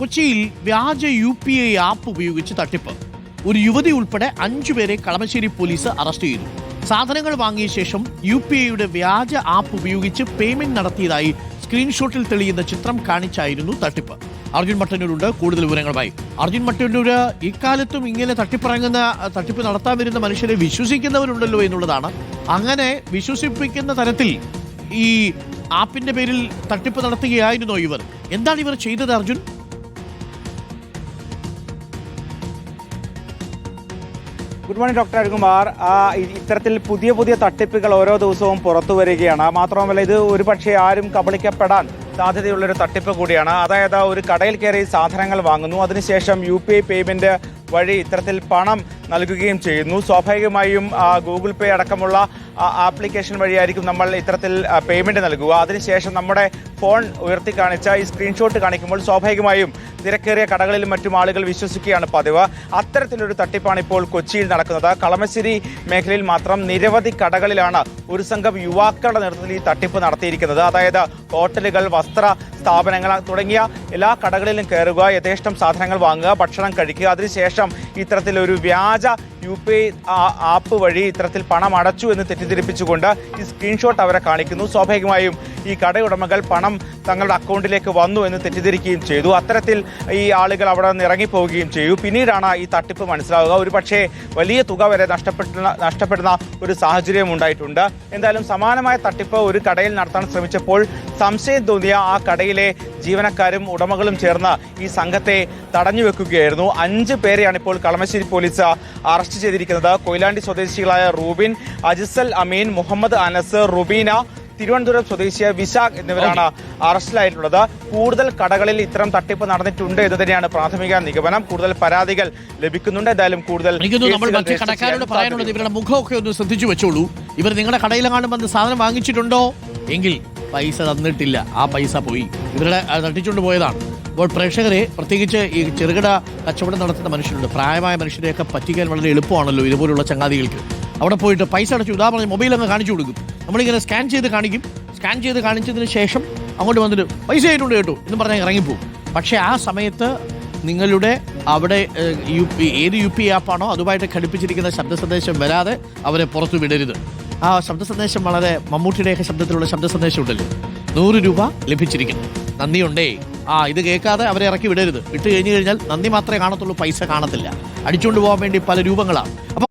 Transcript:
കൊച്ചിയിൽ വ്യാജ U P I app ഉപയോഗിച്ച് തട്ടിപ്പ്. ഒരു യുവതി ഉൾപ്പെടെ അഞ്ചുപേരെ കളമശ്ശേരി പോലീസ് അറസ്റ്റ് ചെയ്തു. സാധനങ്ങൾ വാങ്ങിയ ശേഷം യു പി ഐയുടെ വ്യാജ ആപ്പ് ഉപയോഗിച്ച് പേയ്മെന്റ് നടത്തിയതായി സ്ക്രീൻഷോട്ടിൽ തെളിയുന്ന ചിത്രം കാണിച്ചായിരുന്നു തട്ടിപ്പ്. അർജുൻ മട്ടന്നൂരുണ്ട്. കൂടുതൽ വിവരങ്ങളുമായി അർജുൻ മട്ടന്നൂര്. ഇക്കാലത്തും ഇങ്ങനെ തട്ടിപ്പിറങ്ങുന്ന തട്ടിപ്പ് നടത്താൻ വരുന്ന മനുഷ്യരെ വിശ്വസിക്കുന്നവരുണ്ടല്ലോ എന്നുള്ളതാണ്. അങ്ങനെ വിശ്വസിപ്പിക്കുന്ന തരത്തിൽ ഈ ആപ്പിന്റെ പേരിൽ തട്ടിപ്പ് നടത്തുകയായിരുന്നോ ഇവർ? എന്താണ് ഇവർ ചെയ്തത് Arjun? Good morning doctor Arukumar ഇത്തരത്തിൽ പുതിയ പുതിയ തട്ടിപ്പുകൾ ഓരോ ദിവസവും പുറത്തു വരികയാണ്. മാത്രമല്ല ഇത് ഒരുപക്ഷെ ആരും കബളിക്കപ്പെടാൻ സാധ്യതയുള്ളൊരു തട്ടിപ്പ് കൂടിയാണ്. അതായത് ഒരു കടയിൽ കയറി സാധനങ്ങൾ വാങ്ങുന്നു. അതിനുശേഷം യു പി ഐ പേയ്മെന്റ് വഴി ഇത്തരത്തിൽ പണം നൽകുകയും ചെയ്യുന്നു. സ്വാഭാവികമായും ഗൂഗിൾ പേ അടക്കമുള്ള ആപ്ലിക്കേഷൻ വഴിയായിരിക്കും നമ്മൾ ഇത്തരത്തിൽ പേയ്മെന്റ് നൽകുക. അതിനുശേഷം നമ്മുടെ ഫോൺ ഉയർത്തി കാണിച്ച ഈ സ്ക്രീൻഷോട്ട് കാണിക്കുമ്പോൾ സ്വാഭാവികമായും തിരക്കേറിയ കടകളിലും മറ്റും ആളുകൾ വിശ്വസിക്കുകയാണ് പതിവ്. അത്തരത്തിലൊരു തട്ടിപ്പാണ് ഇപ്പോൾ കൊച്ചിയിൽ നടക്കുന്നത്. കളമശ്ശേരി മേഖലയിൽ മാത്രം നിരവധി കടകളിലാണ് ഒരു സംഘം യുവാക്കളുടെ നേതൃത്വത്തിൽ ഈ തട്ടിപ്പ് നടത്തിയിരിക്കുന്നത്. അതായത് ഹോട്ടലുകൾ ਅਸਤਰਾ സ്ഥാപനങ്ങൾ തുടങ്ങിയ എല്ലാ കടകളിലും കയറുക യഥേഷ്ടം സാധനങ്ങൾ വാങ്ങുക ഭക്ഷണം കഴിക്കുക. അതിനുശേഷം ഇത്തരത്തിലൊരു വ്യാജ യു പി ഐ ആപ്പ് വഴി ഇത്തരത്തിൽ പണം അടച്ചു എന്ന് തെറ്റിദ്ധരിപ്പിച്ചുകൊണ്ട് ഈ സ്ക്രീൻഷോട്ട് അവരെ കാണിക്കുന്നു. സ്വാഭാവികമായും ഈ കടയുടമകൾ പണം തങ്ങളുടെ അക്കൗണ്ടിലേക്ക് വന്നു എന്ന് തെറ്റിദ്ധരിക്കുകയും ചെയ്തു. അത്തരത്തിൽ ഈ ആളുകൾ അവിടെ നിന്ന് ഇറങ്ങിപ്പോവുകയും ചെയ്തു. പിന്നീടാണ് ഈ തട്ടിപ്പ് മനസ്സിലാവുക. ഒരുപക്ഷേ വലിയ തുക വരെ നഷ്ടപ്പെടുന്ന നഷ്ടപ്പെടുന്ന ഒരു സാഹചര്യം ഉണ്ടായിട്ടുണ്ട്. എന്തായാലും സമാനമായ തട്ടിപ്പ് ഒരു കടയിൽ നടത്താൻ ശ്രമിച്ചപ്പോൾ സംശയം തോന്നിയ ആ കടയിലെ ജീവനക്കാരും ഉടമകളും ചേർന്ന് ഈ സംഘത്തെ തടഞ്ഞു വെക്കുകയായിരുന്നു. അഞ്ച് പേരെയാണ് ഇപ്പോൾ കളമശ്ശേരി പോലീസ് അറസ്റ്റ് ചെയ്തിരിക്കുന്നത്. കൊയിലാണ്ടി സ്വദേശികളായ റൂബിൻ അജിസൽ അമീൻ മുഹമ്മദ് അനസ് റുബീന തിരുവനന്തപുരം സ്വദേശിയായ വിശാഖ് എന്നിവരാണ് അറസ്റ്റിലായിട്ടുള്ളത്. കൂടുതൽ കടകളിൽ ഇത്തരം തട്ടിപ്പ് നടന്നിട്ടുണ്ട് എന്ന് തന്നെയാണ് പ്രാഥമിക നിഗമനം. കൂടുതൽ പരാതികൾ ലഭിക്കുന്നുണ്ട്. എന്തായാലും കൂടുതൽ കടക്കാരോട് പറയാനുള്ളത്. ഇവരുടെ മുഖമൊക്കെ ഒന്ന് ശ്രദ്ധിച്ചു വെച്ചോളൂ. ഇവർ നിങ്ങളുടെ കടയിലെങ്ങാണ്ട് വന്ന് സാധനം വാങ്ങിച്ചിട്ടുണ്ടോ? എങ്കിൽ പൈസ തന്നിട്ടില്ല. ആ പൈസ പോയി. ഇവരുടെ തട്ടിച്ചുകൊണ്ട് പോയതാണ്. അപ്പോൾ പ്രേക്ഷകരെ പ്രത്യേകിച്ച് ഈ ചെറുകിട കച്ചവടം നടത്തുന്ന മനുഷ്യരുണ്ട്. പ്രായമായ മനുഷ്യരെയൊക്കെ പറ്റിക്കാൻ വളരെ എളുപ്പമാണല്ലോ ഇതുപോലുള്ള ചങ്ങാതികൾക്ക്. അവിടെ പോയിട്ട് പൈസ അടച്ചു. പറഞ്ഞ് മൊബൈൽ അങ്ങ് കാണിച്ചു കൊടുക്കും. നമ്മളിങ്ങനെ സ്കാൻ ചെയ്ത് കാണിക്കും. സ്കാൻ ചെയ്ത് കാണിച്ചതിന് ശേഷം അങ്ങോട്ട് വന്നിട്ട് പൈസ ആയിട്ടുണ്ട് കേട്ടോ എന്ന് പറഞ്ഞാൽ ഇറങ്ങിപ്പോകും. പക്ഷേ ആ സമയത്ത് നിങ്ങളുടെ അവിടെ യു പി ഏത് യു പി ആപ്പാണോ അതുമായിട്ട് ഘടിപ്പിച്ചിരിക്കുന്ന ശബ്ദ സന്ദേശം വരാതെ അവരെ പുറത്തു വിടരുത്. ആ ശബ്ദ സന്ദേശം വളരെ മമ്മൂട്ടിയുടെയൊക്കെ ശബ്ദത്തിലുള്ള ശബ്ദ സന്ദേശം ഉണ്ടല്ലോ നൂറ് രൂപ ലഭിച്ചിരിക്കുന്നു. നന്ദിയുണ്ടേ. ആ ഇത് കേൾക്കാതെ അവരെ ഇറക്കി വിടരുത്. ഇട്ട് കഴിഞ്ഞു കഴിഞ്ഞാൽ നന്ദി മാത്രമേ കാണത്തുള്ളൂ പൈസ കാണത്തില്ല. അടിച്ചുകൊണ്ട് പോകാൻ വേണ്ടി പല രൂപങ്ങളാണ് അപ്പോൾ